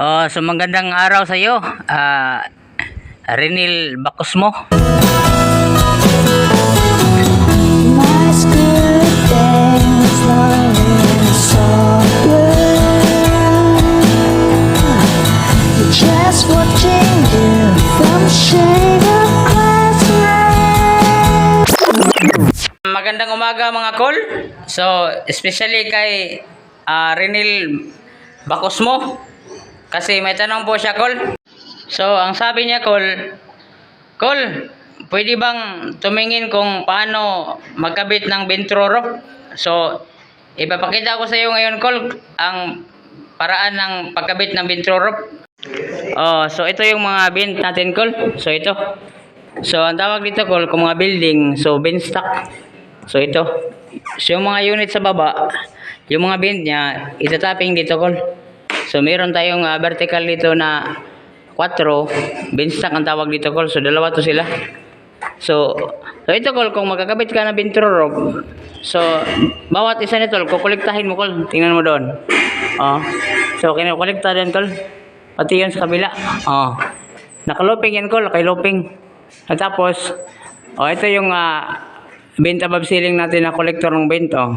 Oh, so magandang araw sa iyo. Ah, Renil You're just Magandang umaga mga kol. So, especially kay ah, Renil Bakosmo. Kasi may tanong po siya kol. So, ang sabi niya kol, Kol, pwede bang tumingin kung paano magkabit ng ventroro? So, ipapakita ko sa iyo ngayon kol ang paraan ng pagkabit ng ventroro. Oh, so ito yung mga bint natin kol. So ito. So ang tawag dito kol kung mga building, so bin stock. So ito. So yung mga unit sa baba, yung mga bint niya, itatapping dito kol. So meron tayong ah, vertical dito na 4, bin stock ang tawag dito kol. So dalawa to sila. So, so ito kol, kung magkakabit ka ng bintro rope, so bawat isa nito, kukolektahin mo kol, tingnan mo doon. Oh. So kinukolekta din kol. Pati yun sa kabila. Oh. Nakaloping yan kol, kay looping. At tapos, oh ito yung uh, bint above ceiling natin na collector ng bint oh.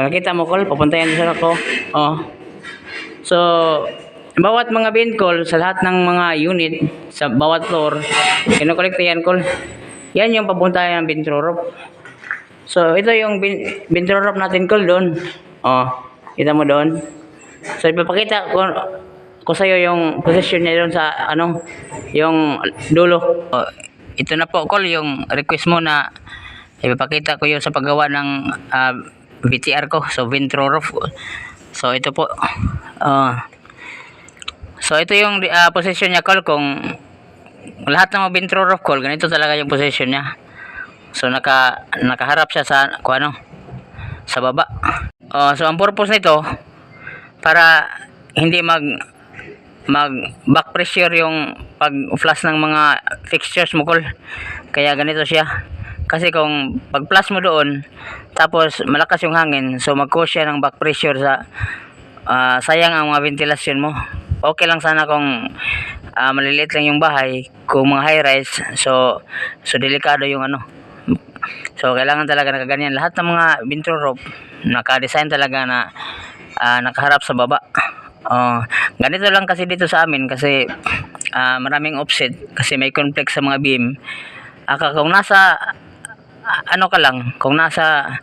Nakita mo kol, papunta yan sa ako. Oh. So, bawat mga bin call sa lahat ng mga unit sa bawat floor, kinokolekta yan call. Yan yung papunta ng bintro rope. So, ito yung bin, bintro rope natin call doon. Oh, kita mo doon. So, ipapakita ko ko sa yung position niya doon sa ano, yung dulo. Oh, ito na po call yung request mo na ipapakita ko yung sa paggawa ng ah, VTR ko. So, ventro rope. So, ito po. Ah. So ito yung uh, position niya call kung lahat ng mga bintro rough call ganito talaga yung position niya. So naka nakaharap siya sa kung ano sa baba. Oh, so ang purpose nito para hindi mag mag back pressure yung pag flush ng mga fixtures mo call. Kaya ganito siya. Kasi kung pag flush mo doon tapos malakas yung hangin so mag-cause siya ng back pressure sa ah, sayang ang mga ventilasyon mo. Okay lang sana kung ah, maliliit lang yung bahay kung mga high rise. So so delikado yung ano. So kailangan talaga nakaganyan. Lahat ng mga bintro rope naka-design talaga na ah, nakaharap sa baba. Oh, ganito lang kasi dito sa amin kasi ah, maraming offset kasi may conflict sa mga beam. Aka kung nasa ano ka lang, kung nasa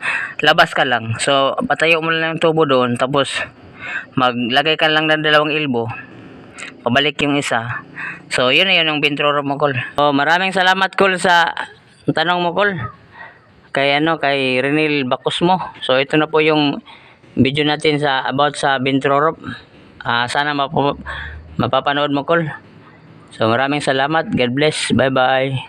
labas ka lang. So patayo mo lang yung tubo doon tapos maglagay ka lang ng dalawang elbow pabalik yung isa. So yun na yun yung bintro mo kol so maraming salamat kol sa tanong mo kol kay ano kay Renil Bakosmo so ito na po yung video natin sa about sa bintro rope Ah, sana mapu- mapapanood mo kol so maraming salamat. God bless. Bye bye